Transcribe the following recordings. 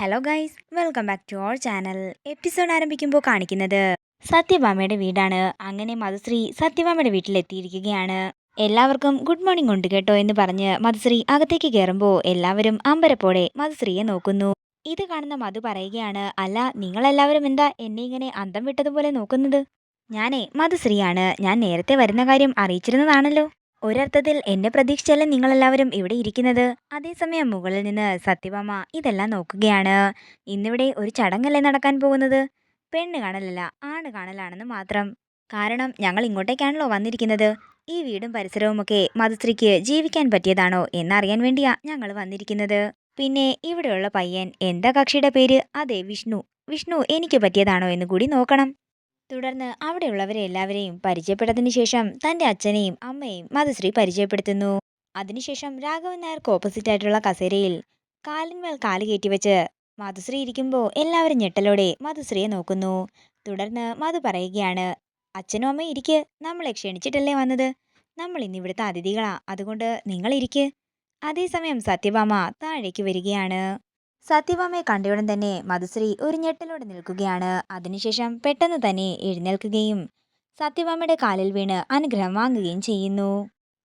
Hello guys welcome back to our channel episode ആരംഭിക്കുമ്പോൾ കാണിക്കുന്നത് സത്യഭാമയുടെ വീടാണ്. അങ്ങനെ മധുശ്രീ സത്യഭാമയുടെ വീട്ടിലെത്തിയിരിക്കുകയാണ്. എല്ലാവർക്കും ഗുഡ് മോർണിംഗ് ഉണ്ട് കേട്ടോ എന്ന് പറഞ്ഞ് മധുശ്രീ അകത്തേക്ക് കയറുമ്പോൾ എല്ലാവരും അമ്പരപ്പോടെ മധുശ്രീയെ നോക്കുന്നു. ഇത് കാണുന്ന മധു പറയുകയാണ് അല്ല നിങ്ങളെല്ലാവരും എന്താ എന്നെ ഇങ്ങനെ അന്തം വിട്ടതുപോലെ നോക്കുന്നത്? ഞാനേ മധുശ്രീയാണ്. ഞാൻ നേരത്തെ വരുന്ന കാര്യം അറിയിച്ചിരുന്നതാണല്ലോ. ഒരർത്ഥത്തിൽ എന്നെ നിങ്ങൾ നിങ്ങളെല്ലാവരും ഇവിടെ ഇരിക്കുന്നത്? അതേസമയം മുകളിൽ നിന്ന് സത്യഭാമ ഇതെല്ലാം നോക്കുകയാണ്. ഇന്നിവിടെ ഒരു ചടങ്ങല്ലേ നടക്കാൻ പോകുന്നത്? പെണ്ണ് കാണലല്ല ആണ് കാണലാണെന്ന് മാത്രം. കാരണം ഞങ്ങൾ ഇങ്ങോട്ടേക്കാണല്ലോ വന്നിരിക്കുന്നത്. ഈ വീടും പരിസരവുമൊക്കെ മധുശ്രീക്ക് ജീവിക്കാൻ പറ്റിയതാണോ എന്നറിയാൻ വേണ്ടിയാ ഞങ്ങൾ വന്നിരിക്കുന്നത്. പിന്നെ ഇവിടെയുള്ള പയ്യൻ എന്താ കക്ഷിയുടെ പേര്? അതെ വിഷ്ണു. വിഷ്ണു എനിക്ക് പറ്റിയതാണോ എന്ന് കൂടി നോക്കണം. തുടർന്ന് അവിടെയുള്ളവരെ എല്ലാവരെയും പരിചയപ്പെട്ടതിന് ശേഷം തന്റെ അച്ഛനെയും അമ്മയെയും മധുശ്രീ പരിചയപ്പെടുത്തുന്നു. അതിനുശേഷം രാഘവൻ നായർക്ക് ഓപ്പോസിറ്റ് ആയിട്ടുള്ള കസേരയിൽ കാലിന്മേൽ കാൽ കയറ്റിവെച്ച് മധുശ്രീ ഇരിക്കുമ്പോൾ എല്ലാവരും ഞെട്ടലോടെ മധുശ്രീയെ നോക്കുന്നു. തുടർന്ന് മധു പറയുകയാണ് അച്ഛനും അമ്മയും ഇരിക്ക് നമ്മളെ ക്ഷണിച്ചിട്ടല്ലേ വന്നത്? നമ്മൾ ഇന്ന് ഇവിടുത്തെ അതിഥികളാ അതുകൊണ്ട് നിങ്ങൾ ഇരിക്ക്. അതേസമയം സത്യഭാമ താഴേക്ക് വരികയാണ്. സത്യഭാമയെ കണ്ടയുടൻ തന്നെ മധുശ്രീ ഒരു ഞെട്ടലോടെ നിൽക്കുകയാണ്. അതിനുശേഷം പെട്ടെന്ന് തന്നെ എഴുന്നേൽക്കുകയും സത്യഭാമയുടെ കാലിൽ വീണ് അനുഗ്രഹം വാങ്ങുകയും ചെയ്യുന്നു.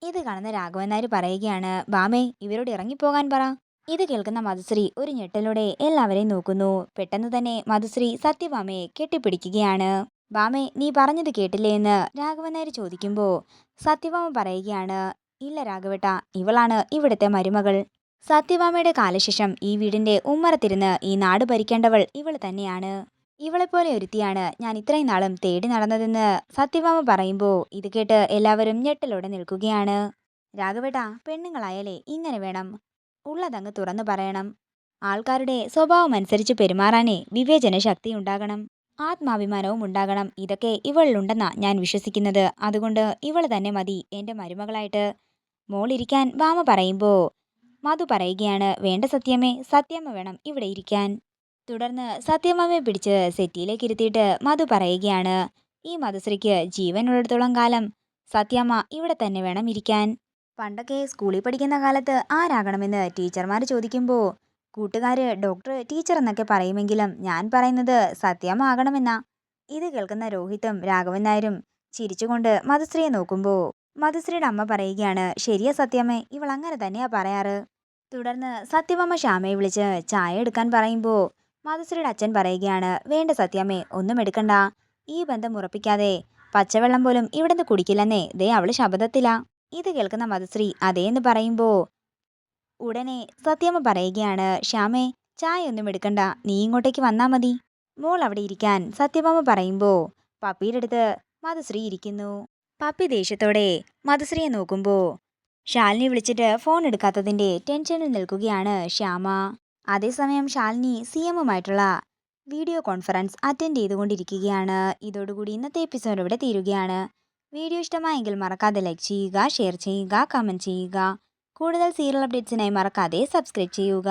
ഇത് കാണുന്ന രാഘവൻ നായർ പറയുകയാണ് ബാമേ ഇവരോട് ഇറങ്ങിപ്പോകാൻ പറ. ഇത് കേൾക്കുന്ന മധുശ്രീ ഒരു ഞെട്ടലോടെ എല്ലാവരെയും നോക്കുന്നു. പെട്ടെന്ന് തന്നെ മധുശ്രീ സത്യഭാമയെ കെട്ടിപ്പിടിക്കുകയാണ്. ബാമേ നീ പറഞ്ഞത് കേട്ടില്ലേ എന്ന്? രാഘവൻ നായർ ചോദിക്കുമ്പോൾ സത്യഭാമ പറയുകയാണ് ഇല്ല രാഘവട്ട ഇവളാണ് ഇവിടുത്തെ മരുമകൾ. സത്യഭാമയുടെ കാലശേഷം ഈ വീടിന്റെ ഉമ്മറത്തിരുന്ന് ഈ നാട് ഭരിക്കേണ്ടവൾ ഇവൾ തന്നെയാണ്. ഇവളെപ്പോലെ ഒരുത്തിയാണ് ഞാൻ ഇത്രയും നാളും തേടി നടന്നതെന്ന് സത്യഭാമ പറയുമ്പോൾ ഇത് കേട്ട് എല്ലാവരും ഞെട്ടലോടെ നിൽക്കുകയാണ്. രാഘവേട്ട പെണ്ണുങ്ങളായാലേ ഇങ്ങനെ വേണം. ഉള്ളതങ്ങ് തുറന്നു പറയണം. ആൾക്കാരുടെ സ്വഭാവം അനുസരിച്ച് പെരുമാറാനേ വിവേചന ശക്തി ഉണ്ടാകണം. ആത്മാഭിമാനവും ഉണ്ടാകണം. ഇതൊക്കെ ഇവളിലുണ്ടെന്നാ ഞാൻ വിശ്വസിക്കുന്നത്. അതുകൊണ്ട് ഇവൾ തന്നെ മതി എന്റെ മരുമകളായിട്ട്. മോളിരിക്കാൻ ഭാമ പറയുമ്പോൾ മധു പറയുകയാണ് വേണ്ട സത്യമേ സത്യമ്മ വേണം ഇവിടെ ഇരിക്കാൻ. തുടർന്ന് സത്യമ്മയെ പിടിച്ച് സെറ്റിയിലേക്ക് ഇരുത്തിയിട്ട് മധു പറയുകയാണ് ഈ മധുശ്രീക്ക് ജീവനുള്ളിടത്തോളം കാലം സത്യമ്മ ഇവിടെ തന്നെ വേണം ഇരിക്കാൻ. പണ്ടൊക്കെ സ്കൂളിൽ പഠിക്കുന്ന കാലത്ത് ആരാകണമെന്ന് ടീച്ചർമാർ ചോദിക്കുമ്പോൾ കൂട്ടുകാർ ഡോക്ടർ ടീച്ചർ എന്നൊക്കെ പറയുമെങ്കിലും ഞാൻ പറയുന്നത് സത്യമ്മ ആകണമെന്നാ? ഇത് കേൾക്കുന്ന രോഹിത്തും രാഘവൻ നായരും ചിരിച്ചുകൊണ്ട് മധുശ്രീയെ നോക്കുമ്പോൾ മധുശ്രീയുടെ അമ്മ പറയുകയാണ് ശരിയാ സത്യമ്മേ ഇവൾ അങ്ങനെ തന്നെയാ പറയാറ്. തുടർന്ന് സത്യഭാമ ശ്യാമയെ വിളിച്ച് ചായ എടുക്കാൻ പറയുമ്പോൾ മധുശ്രീയുടെ അച്ഛൻ പറയുകയാണ് വേണ്ട സത്യമ്മേ ഒന്നും എടുക്കണ്ട. ഈ ബന്ധം ഉറപ്പിക്കാതെ പച്ചവെള്ളം പോലും ഇവിടുന്ന് കുടിക്കില്ലെന്നേ ദേ അവൾ ശബ്ദത്തില. ഇത് കേൾക്കുന്ന മധുശ്രീ അതേന്ന് പറയുമ്പോൾ ഉടനെ സത്യമ്മ പറയുകയാണ് ശ്യാമേ ചായ ഒന്നും എടുക്കണ്ട. നീ ഇങ്ങോട്ടേക്ക് വന്നാ മതി. മോൾ അവിടെ ഇരിക്കാൻ സത്യഭാമ പറയുമ്പോൾ പപ്പിയുടെ അടുത്ത് മധുശ്രീ ഇരിക്കുന്നു. പപ്പി ദേഷ്യത്തോടെ മധുശ്രീയെ നോക്കുമ്പോൾ ശാലിനി വിളിച്ചിട്ട് ഫോൺ എടുക്കാത്തതിന്റെ ടെൻഷനിൽ നിൽക്കുകയാണ് ശ്യാമ. അതേസമയം ശാലിനി സി എമ്മുമായിട്ടുള്ള വീഡിയോ കോൺഫറൻസ് അറ്റൻഡ് ചെയ്തുകൊണ്ടിരിക്കുകയാണ്. ഇതോടുകൂടി ഇന്നത്തെ എപ്പിസോഡ് ഇവിടെ തീരുകയാണ്. വീഡിയോ ഇഷ്ടമായെങ്കിൽ മറക്കാതെ ലൈക്ക് ചെയ്യുക ഷെയർ ചെയ്യുക കമന്റ് ചെയ്യുക. കൂടുതൽ സീരിയൽ അപ്ഡേറ്റ്സിനായി മറക്കാതെ സബ്സ്ക്രൈബ് ചെയ്യുക.